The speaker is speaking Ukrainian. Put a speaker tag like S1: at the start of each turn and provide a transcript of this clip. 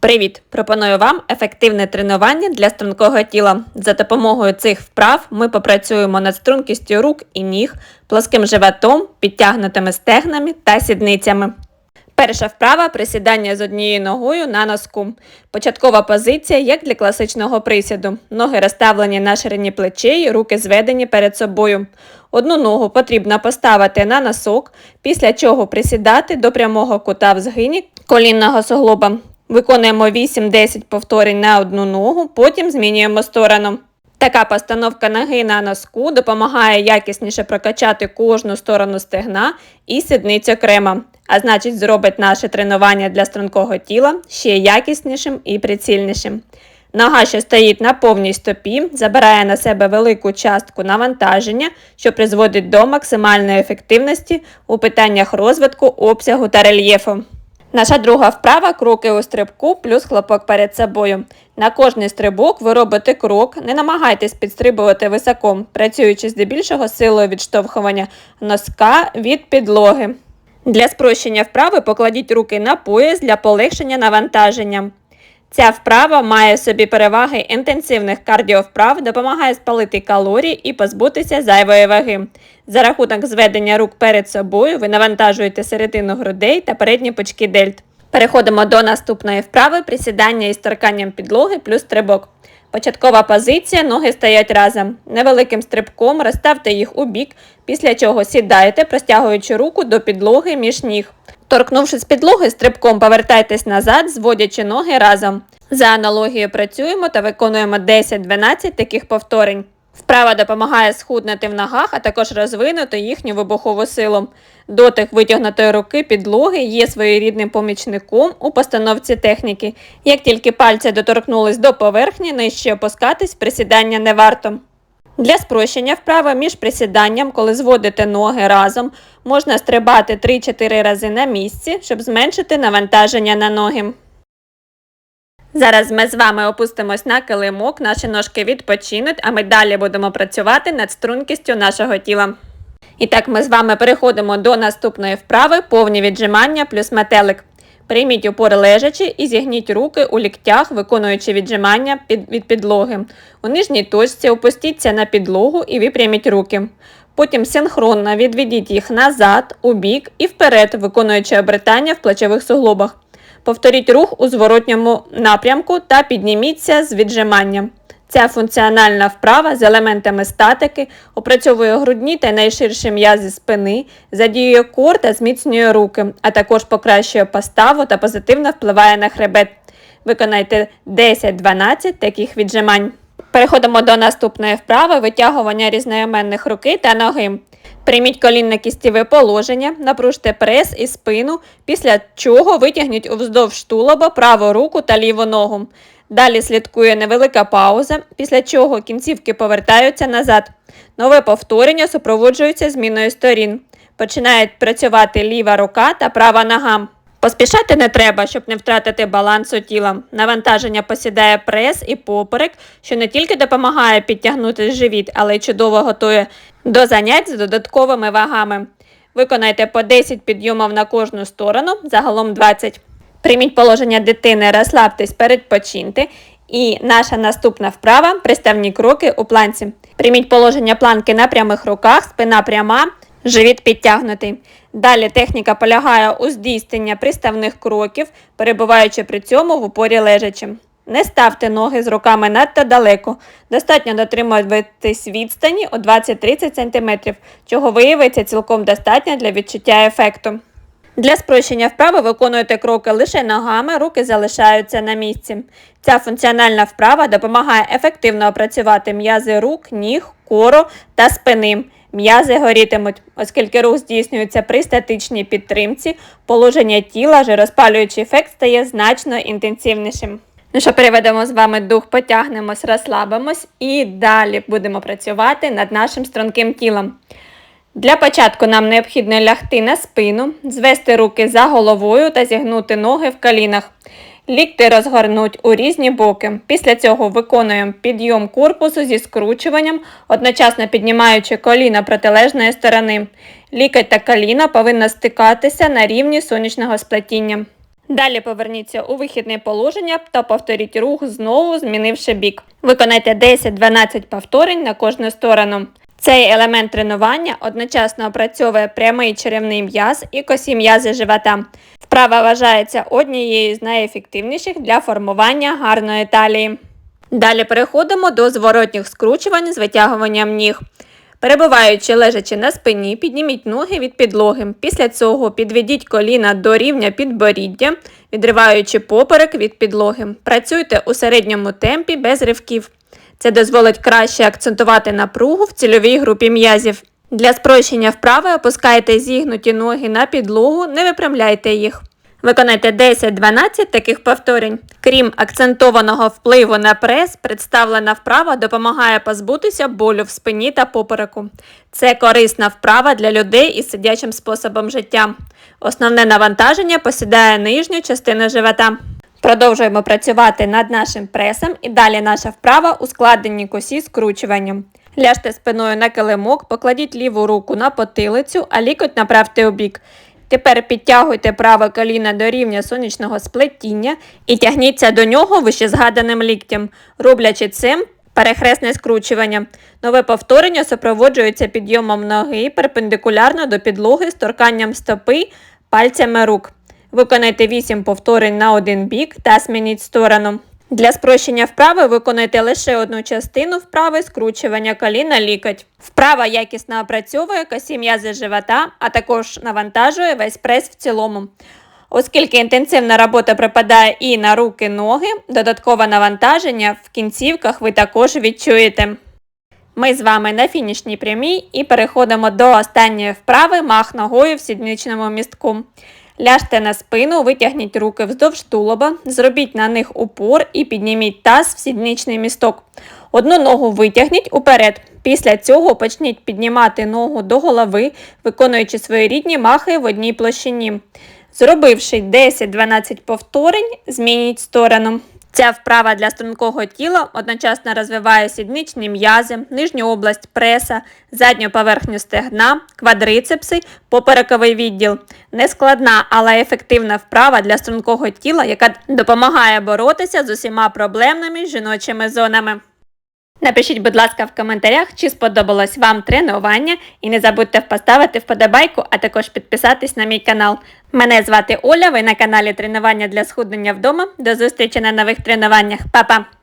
S1: Привіт! Пропоную вам ефективне тренування для стрункого тіла. За допомогою цих вправ ми попрацюємо над стрункістю рук і ніг, плоским животом, підтягнутими стегнами та сідницями. Перша вправа присідання з однією ногою на носку. Початкова позиція, як для класичного присіду. Ноги розставлені на ширині плечей, руки зведені перед собою. Одну ногу потрібно поставити на носок, після чого присідати до прямого кута в згині колінного суглоба. Виконуємо 8-10 повторень на одну ногу, потім змінюємо сторону. Така постановка ноги на носку допомагає якісніше прокачати кожну сторону стегна і сідницю окремо, а значить зробить наше тренування для стрункого тіла ще якіснішим і прицільнішим. Нога, що стоїть на повній стопі, забирає на себе велику частку навантаження, що призводить до максимальної ефективності у питаннях розвитку, обсягу та рельєфу. Наша друга вправа кроки у стрибку плюс хлопок перед собою. На кожний стрибок ви робите крок, не намагайтесь підстрибувати високо, працюючи здебільшого силою відштовхування носка від підлоги. Для спрощення вправи покладіть руки на пояс для полегшення навантаження. Ця вправа має в собі переваги інтенсивних кардіовправ, допомагає спалити калорії і позбутися зайвої ваги. За рахунок зведення рук перед собою ви навантажуєте середину грудей та передні пучки дельт. Переходимо до наступної вправи присідання із торканням підлоги плюс стрибок. Початкова позиція, ноги стоять разом. Невеликим стрибком розставте їх у бік, після чого сідаєте, простягуючи руку до підлоги між ніг. Торкнувшись підлоги, стрибком повертайтесь назад, зводячи ноги разом. За аналогією працюємо та виконуємо 10-12 таких повторень. Вправа допомагає схуднути в ногах, а також розвинути їхню вибухову силу. Дотик витягнутої руки підлоги є своєрідним помічником у постановці техніки. Як тільки пальці доторкнулись до поверхні, нижче опускатись присідання не варто. Для спрощення вправи між присіданням, коли зводите ноги разом, можна стрибати 3-4 рази на місці, щоб зменшити навантаження на ноги. Зараз ми з вами опустимось на килимок, наші ножки відпочинуть, а ми далі будемо працювати над стрункістю нашого тіла. І так ми з вами переходимо до наступної вправи повні віджимання плюс метелик. Прийміть опори лежачі і зігніть руки у ліктях, виконуючи віджимання від підлоги. У нижній точці опустіться на підлогу і випряміть руки. Потім синхронно відведіть їх назад, у бік і вперед, виконуючи обертання в плечових суглобах. Повторіть рух у зворотньому напрямку та підніміться з віджиманням. Ця функціональна вправа з елементами статики опрацьовує грудні та найширші м'язи спини, задіює кор та зміцнює руки, а також покращує поставу та позитивно впливає на хребет. Виконайте 10-12 таких віджимань. Переходимо до наступної вправи витягування різноіменних руки та ноги. Прийміть колінне кістєве положення, напружте прес і спину, після чого витягніть уздовж тулоба праву руку та ліву ногу. Далі слідкує невелика пауза, після чого кінцівки повертаються назад. Нове повторення супроводжується зміною сторін. Починають працювати ліва рука та права нога. Поспішати не треба, щоб не втратити балансу тіла. Навантаження посідає прес і поперек, що не тільки допомагає підтягнути живіт, але й чудово готує до занять з додатковими вагами. Виконайте по 10 підйомів на кожну сторону, загалом 20. Прийміть положення дитини, розслабтесь, передпочиньте. І наша наступна вправа приставні кроки у планці. Прийміть положення планки на прямих руках, спина пряма, живіт підтягнутий. Далі техніка полягає у здійсненні приставних кроків, перебуваючи при цьому в упорі лежачи. Не ставте ноги з руками надто далеко. Достатньо дотримуватись відстані у 20-30 см, чого виявиться цілком достатньо для відчуття ефекту. Для спрощення вправи виконуєте кроки лише ногами, руки залишаються на місці. Ця функціональна вправа допомагає ефективно опрацювати м'язи рук, ніг, кору та спини. М'язи горітимуть, оскільки рух здійснюється при статичній підтримці, положення тіла, жироспалюючий ефект стає значно інтенсивнішим. Ну що, переведемо з вами дух, потягнемось, розслабимось і далі будемо працювати над нашим струнким тілом. Для початку нам необхідно лягти на спину, звести руки за головою та зігнути ноги в колінах. Лікти розгорнуть у різні боки. Після цього виконуємо підйом корпусу зі скручуванням, одночасно піднімаючи коліна протилежної сторони. Лікоть та коліна повинна стикатися на рівні сонячного сплетіння. Далі поверніться у вихідне положення та повторіть рух знову, змінивши бік. Виконайте 10-12 повторень на кожну сторону. Цей елемент тренування одночасно опрацьовує прямий черевний м'яз і косі м'язи живота. Вправа вважається однією з найефективніших для формування гарної талії. Далі переходимо до зворотніх скручувань з витягуванням ніг. Перебуваючи лежачи на спині, підніміть ноги від підлоги. Після цього підведіть коліна до рівня підборіддя, відриваючи поперек від підлоги. Працюйте у середньому темпі без ривків. Це дозволить краще акцентувати напругу в цільовій групі м'язів. Для спрощення вправи опускайте зігнуті ноги на підлогу, не випрямляйте їх. Виконайте 10-12 таких повторень. Крім акцентованого впливу на прес, представлена вправа допомагає позбутися болю в спині та попереку. Це корисна вправа для людей із сидячим способом життя. Основне навантаження посідає нижню частину живота. Продовжуємо працювати над нашим пресом і далі наша вправа у складенні косі скручуванням. Ляжте спиною на килимок, покладіть ліву руку на потилицю, а лікоть направте у бік. Тепер підтягуйте праве коліно до рівня сонячного сплетіння і тягніться до нього вищезгаданим ліктем, роблячи цим перехресне скручування. Нове повторення супроводжується підйомом ноги перпендикулярно до підлоги з торканням стопи пальцями рук. Виконайте 8 повторень на один бік та змініть сторону. Для спрощення вправи виконайте лише одну частину вправи скручування коліна лікоть. Вправа якісно опрацьовує косі м'язи живота, а також навантажує весь прес в цілому. Оскільки інтенсивна робота припадає і на руки, ноги, додаткове навантаження в кінцівках ви також відчуєте. Ми з вами на фінішній прямій і переходимо до останньої вправи мах ногою в сідничному містку. Ляжте на спину, витягніть руки вздовж тулуба, зробіть на них упор і підніміть таз в сідничний місток. Одну ногу витягніть уперед. Після цього почніть піднімати ногу до голови, виконуючи свої рідні махи в одній площині. Зробивши 10-12 повторень, змініть сторону. Ця вправа для стрункого тіла одночасно розвиває сідничні м'язи, нижню область преса, задню поверхню стегна, квадрицепси, поперековий відділ. Нескладна, але ефективна вправа для стрункого тіла, яка допомагає боротися з усіма проблемними жіночими зонами. Напишіть, будь ласка, в коментарях, чи сподобалось вам тренування, і не забудьте поставити вподобайку, а також підписатись на мій канал. Мене звати Оля, ви на каналі Тренування для схуднення вдома. До зустрічі на нових тренуваннях. Па-па!